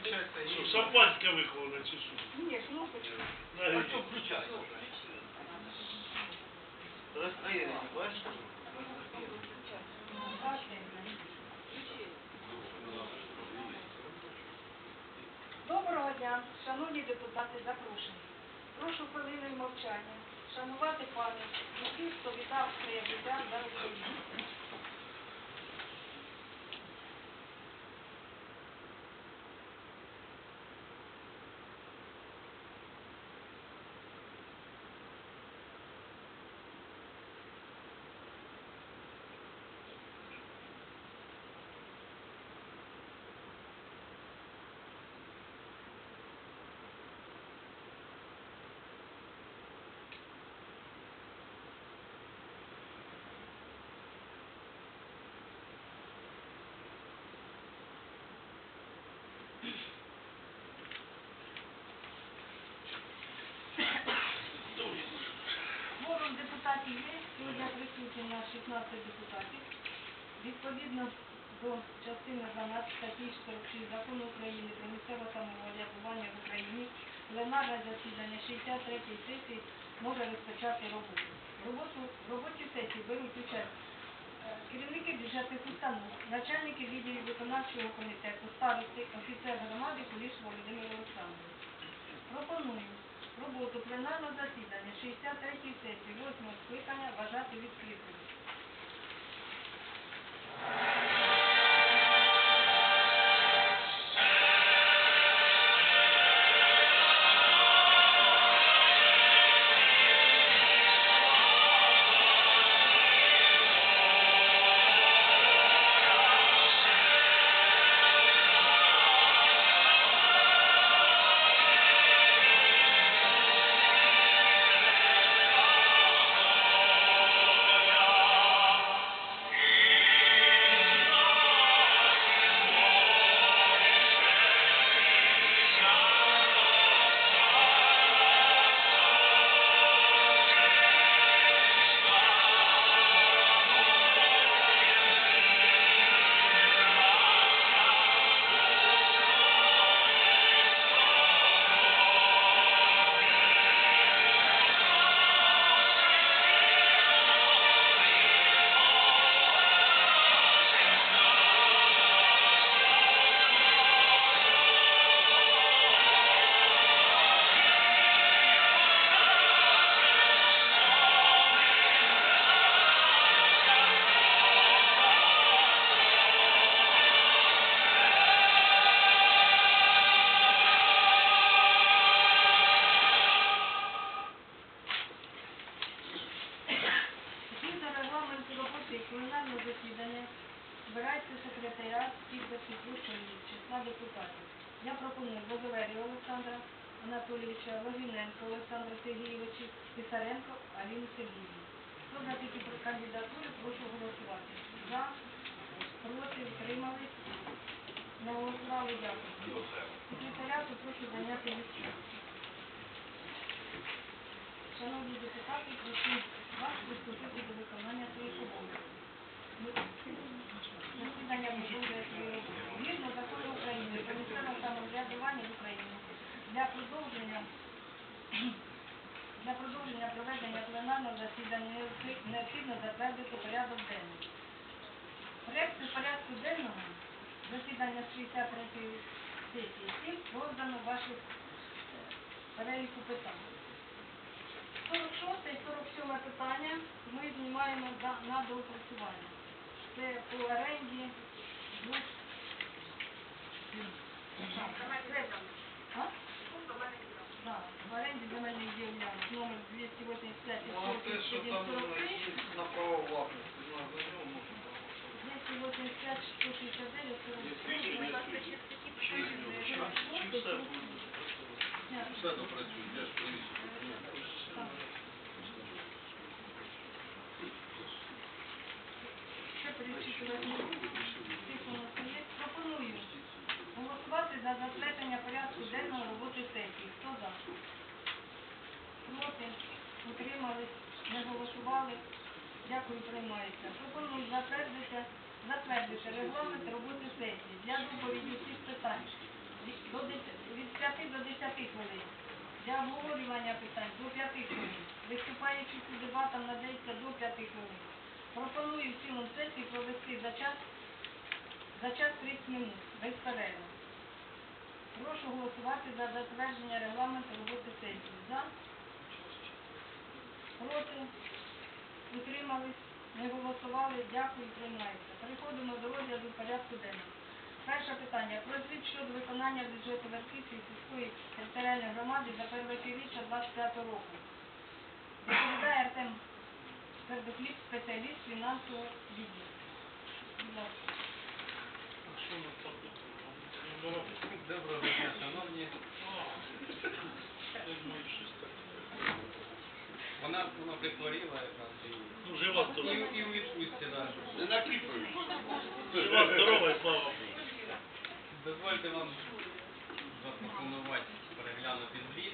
Включается Що, и... шампанське виховане чи що? Ні, кнопочку. Включай. Расстояние, бачишь? Доброго дня, шановні депутати, запрошені. Прошу хвилиною мовчання шанувати пам'ять усіх, хто віддав своє життя за Україну. Є, сьогодні присутні на 16 депутатів. Відповідно до частини 12 статті 46 Закону України про місцеве самоврядування в Україні, пленарне засідання 63-ї сесії може розпочати роботу. Роботу в роботі сесії беруть участь е, керівники бюджетних установ, начальники відділів виконавчого комітету, старости, офіцер громади Куліш Володимир Олександрович. Пропоную роботу пленарного засідання 63-ї сесії 8 скликання вважати відкритою. Роботи засідання збирається секретаріат підписи площої числа депутатів. Я пропоную Боговерію Олександра Анатолійовича, Логіненко Олександра Сергійовича, Писаренко Аліну Сергіївну. Хто за такі кандидатури, прошу голосувати. За, проти, утримались, не голосували, дякую. Секретаріату прошу зайняти місця. Шановні депутати, прошу вас приступити до виконання своїх обов'язків. Засідання роботу. Згідно закону України про місцеве самоврядування в Україні для продовження для продовження проведення пленарного засідання необхідно затвердити порядок денний. Проєкти порядку денного засідання 63-ї сесії всім роздано ваших е, переліку питань. 46 і 47 питання ми знімаємо на доопрацювання. Це по оренді двох... В оренді земельних ділянок номер 285 і Ну, а те, що там 43, є на право власності, ну, нього можна 285, 169, 43. Все допрацює, я ж привіз. Пропоную голосувати за затвердження порядку денного роботи сесії. Хто за? Проти? Утримались? Не голосували? Дякую, приймається. Пропоную затвердити, затвердити регламент роботи сесії для доповіді всіх питань. До 5 до 10 хвилин. Для обговорювання питань до 5 хвилин. Виступаючи у дебатам надається до 5 хвилин. Пропоную в цілому сесії провести за час, за час 30 минут, без перерви. Прошу голосувати за затвердження регламенту роботи сесії. За, проти, утримались, не голосували. Дякую, приймається. Переходимо до розгляду порядку денного. Перше питання. Про звіт щодо виконання бюджету Верхівської сільської територіальної громади за перше півріччя 25 року. Доповідає Артем Сердокліп, спеціаліст фінансового відділу. Будь ласка. Доброго дня, шановні. Вона, вона прихворіла якраз і, Ну, жива здорова. і, і у відпустці, да. Не накліпаю. Жива здорова і слава Богу. Дозвольте вам запропонувати переглянути звіт,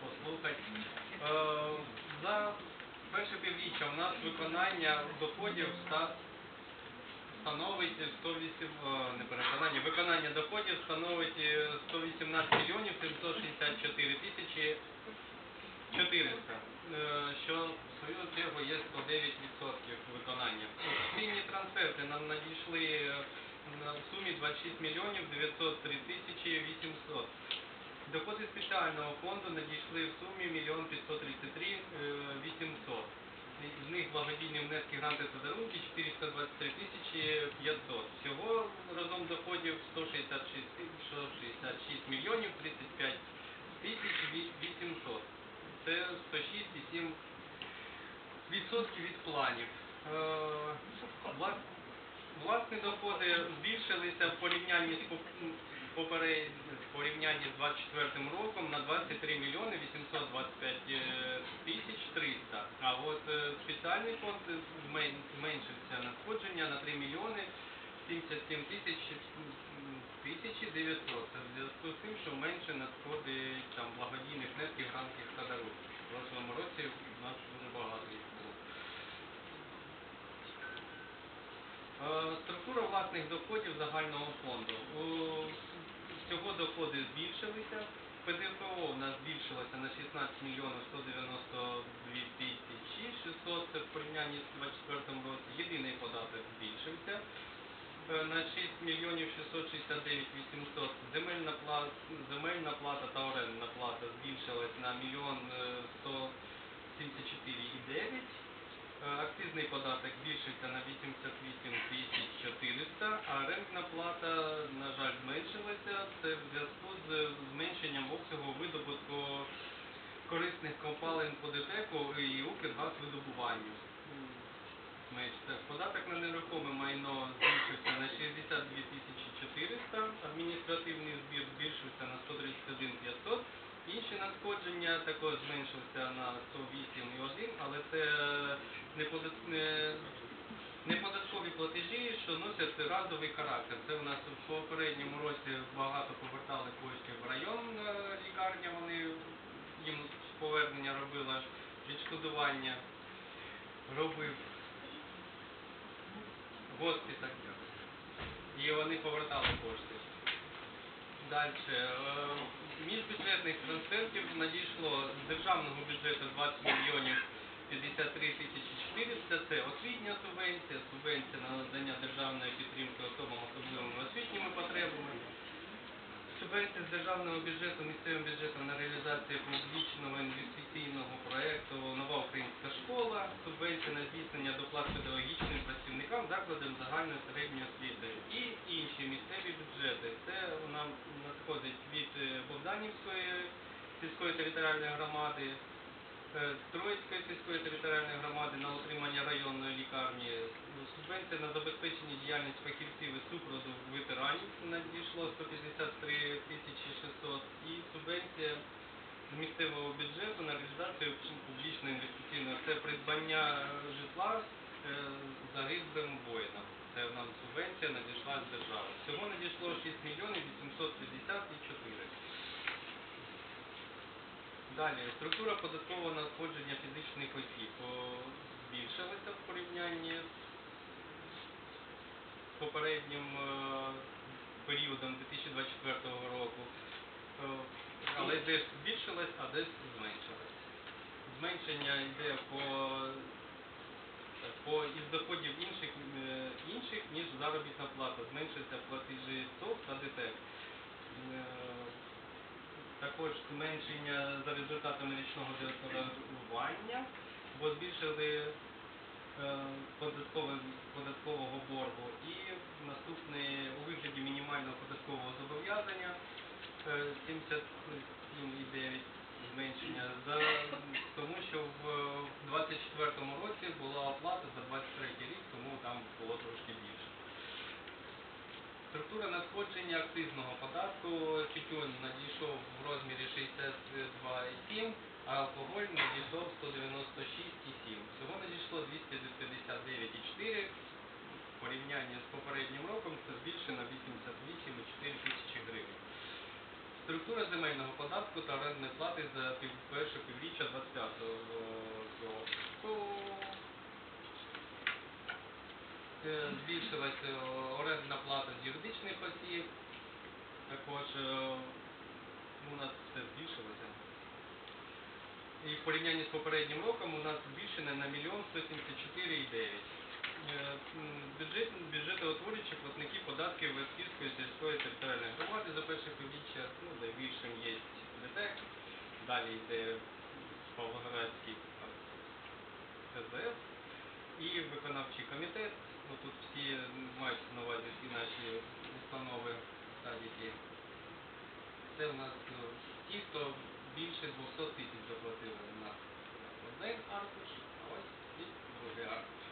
послухати. Е, за перше півріччя у нас виконання доходів ста- становить 108, е, не переконання, виконання доходів становить е, 118 мільйонів 764 тисячі 400, е, що в свою чергу є 109% виконання. Офіційні трансферти нам надійшли е, на- в сумі 26 мільйонів 903 тисячі 800. Доходи спеціального фонду надійшли в сумі 1 533 е, 800. З них благодійні внески гранти та дарунки 423 тисячі 500. Всього разом доходів 166, ти- 166 мільйонів 35 тисяч ві- 800. Це 106,7 відсотків від планів. Вла- Власні доходи збільшилися в порівнянні з поп- в порівнянні з 24 роком на 23 мільйони 825 е, тисяч 300. А от е, спеціальний фонд змен- зменшився надходження на 3 мільйони 77 тисяч м, тисячі 900. Це в зв'язку з тим, що менше надходить там благодійних внесків, грантів та дарунків. В прошлому році у нас дуже багато їх було. Е, Структура власних доходів загального фонду. Всього доходи збільшилися. ПДФО у нас збільшилося на 16 мільйонів 192 тисячі 600, це в порівнянні з 24 році. Єдиний податок збільшився е, на 6 мільйонів 669 800. Земельна плата, та орендна плата збільшилась на мільйон е, 174,9. Е, Акцизний податок збільшився на 88 тисяч 400, а рентна плата, на жаль, зменшилася. Це в зв'язку з зменшенням обсягу видобутку корисних копалин по ДТЕКу і Укргазвидобуванню. Податок на нерухоме майно збільшився на 62 тисячі 400, адміністративний збір збільшився на 131 500, Інші надходження також зменшилися на 108,1, але це не, подат- не, не податкові платежі, що носять разовий характер. Це у нас в попередньому році багато повертали коштів в район е, лікарня, вони їм повернення робила, відшкодування робив госпіталь. І вони повертали кошти. Далі. Міжбюджетних трансфертів надійшло з державного бюджету 20 мільйонів 53 тисячі 400. Це освітня субвенція, субвенція на надання державної підтримки особам особливими освітніми потребами. Субвенція з державного бюджету місцевим бюджетом на реалізацію публічного інвестиційного проєкту Нова українська школа, субвенція на здійснення доплат педагогічним працівникам закладам загальної середньої освіти і інші місцеві бюджети. Це нам надходить від Богданівської сільської територіальної громади, е, Троїцької сільської територіальної громади на утримання районної лікарні, субвенція на забезпечення діяльності фахівців із супроводу ветеранів надійшло 153 тисячі 600 і субвенція з місцевого бюджету на реалізацію публічної інвестиційної це придбання е, житла е, загиблим воїнам. Це нам субвенція надійшла з держави. Всього надійшло 6 мільйонів 854. Далі, структура податкового надходження фізичних осіб збільшилася в порівнянні з попереднім е, періодом 2024 року. Е, десь збільшилась, а десь зменшилась. Зменшення йде по, по із доходів інших, е, інших, ніж заробітна плата. Зменшуються платежі ЦОВ та ДТЕК. Також зменшення за результатами річного декларування, бо збільшили е, податкового боргу. І наступний у вигляді мінімального податкового зобов'язання е, 77,9 зменшення, за, тому що в 24 році була оплата за 23 рік, тому там було трошки більше. Структура надходження акцизного податку тютюн надійшов в розмірі 62,7, а алкоголь надійшов 196,7. Всього надійшло 259,4. В порівнянні з попереднім роком це збільшено 88,4 тисячі гривень. Структура земельного податку та орендної плати за перше півріччя 25 року. Е, Збільшилася е, орендна плата з юридичних осіб. Також е, ну, у нас все збільшилося. І в порівнянні з попереднім роком у нас збільшено на 1 174,9. Е, Бюджет, бюджетоутворюючі платники податків Весківської сільської територіальної громади за перше півріччя, ну, найбільшим є ДТЕК, далі йде Павлоградський ТЗС і виконавчий комітет. Ну, тут всі мають на увазі всі установи садики. Це у нас е, ті, хто більше 200 тисяч заплатили на один аркуш, а ось і другий аркуш.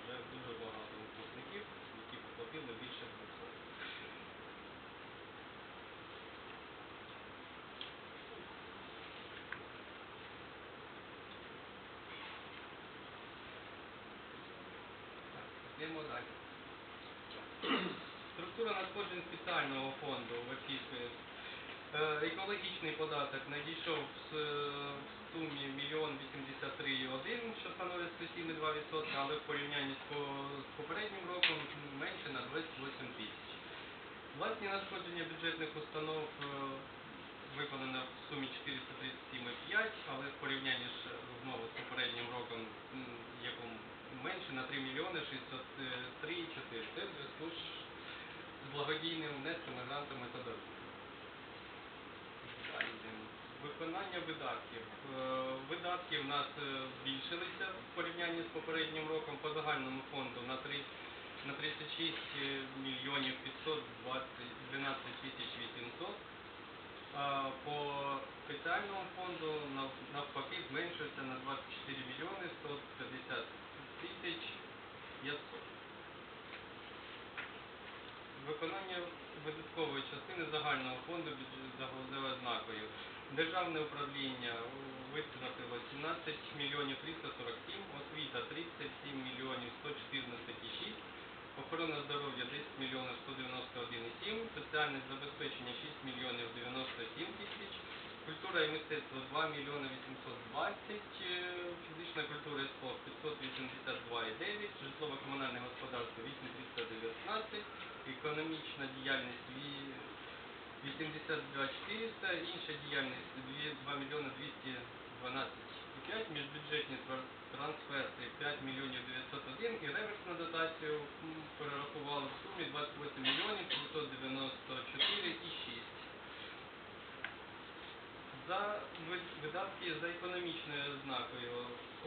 Вже дуже багато випускників, які поплатили більше 200. Йдемо далі. Структура надходжень спеціального фонду Васильської. Е, Екологічний податок надійшов е, в сумі 1 83,1, що становить 107,2%, але в порівнянні з, попереднім роком менше на 28 тисяч. Власні надходження бюджетних установ е, виконано в сумі 437,5, але в порівнянні ж е, знову з попереднім роком, м, якому менше на 3 мільйони 603,4. Це в зв'язку з благодійними внесками, грантами та дарунками. Виконання видатків. Е, Видатки в нас е, збільшилися в порівнянні з попереднім роком по загальному фонду на 3 на 36 мільйонів 520 12 тисяч 800. А по спеціальному фонду навпаки зменшується на 24 мільйони 150 тисяч 500. Виконання видаткової частини загального фонду за ознакою. Державне управління витратило 17 мільйонів 347, освіта 37 мільйонів 114,6, охорона здоров'я 10 мільйонів 191,7, соціальне забезпечення 6 мільйонів 97 тисяч, культура і мистецтво 2 мільйони 820, е, фізична культура і спорт 582,9, житлово-комунальне господарство 8319, економічна діяльність ві- 82 400, інша діяльність 2 мільйони 212,5, міжбюджетні тра- трансферти 5 мільйонів 901 і реверсну дотацію перерахували в сумі 28 мільйонів 594,6. За видатки за економічною ознакою.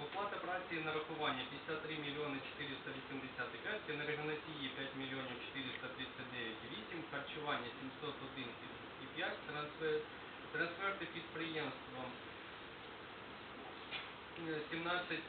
Оплата праці нарахування 53 мільйони 485, енергоносії 5 мільйонів 439,8, харчування 701,5, трансфер, трансферти підприємствам е, 17